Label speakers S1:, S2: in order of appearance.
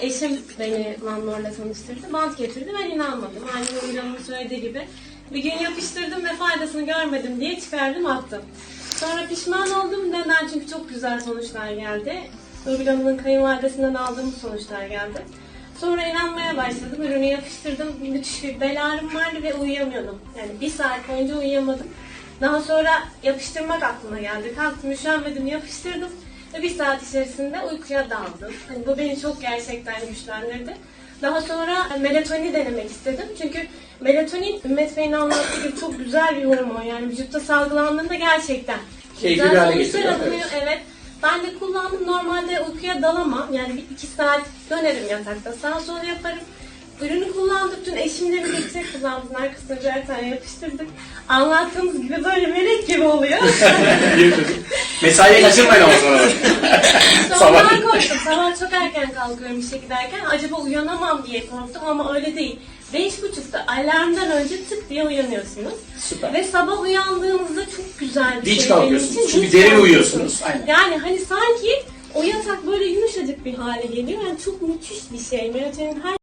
S1: Eşim beni landlordla tanıştırdı. Bant getirdi. Ben inanmadım. Aynen Uğur Hanım'ın söylediği gibi. Bir gün yapıştırdım ve faydasını görmedim diye çıkardım attım. Sonra pişman oldum. Neden? Çünkü çok güzel sonuçlar geldi. Uğur Hanım'ın kayınvalidesinden aldığım sonuçlar geldi. Sonra inanmaya başladım. Ürünü yapıştırdım. Müthiş bir bel ağrım vardı ve uyuyamıyordum. Yani bir saat boyunca uyuyamadım. Daha sonra yapıştırmak aklıma geldi. Kalktım üşenmedim yapıştırdım. Ve bir saat içerisinde uykuya daldım. Hani bu beni çok gerçekten güçlendirdi. Daha sonra melatonin denemek istedim. Çünkü melatonin Ümmet Bey'in anlattığı gibi çok güzel bir hormon. Yani vücutta salgılandığında gerçekten
S2: Keyifli
S1: güzel sonuçlar alınıyor. Evet. Ben de kullandım. Normalde uykuya dalamam. Yani bir iki saat dönerim yatakta. Sağ sol yaparım. Ürünü kullandık. Dün eşimle birlikte kullandık. Arkasına birer tane yapıştırdık. Anlattığımız gibi böyle melek gibi oluyor.
S2: Mesaiye kaçırmayın ama sonra. Sabah.
S1: korktum. Sabah çok erken kalkıyorum işe giderken. Acaba uyanamam diye korktum ama öyle değil. Beş buçukta alarmdan önce tık diye uyanıyorsunuz.
S2: Süper.
S1: Ve sabah uyandığınızda çok güzel bir
S2: Dinç
S1: şey.
S2: kalkıyorsunuz.
S1: için.
S2: Çünkü
S1: Dinç
S2: derin
S1: kalkıyorsunuz.
S2: uyuyorsunuz. Aynen.
S1: Yani hani sanki o yatak böyle yumuşacık bir hale geliyor. Yani çok müthiş bir şey. Melatonin her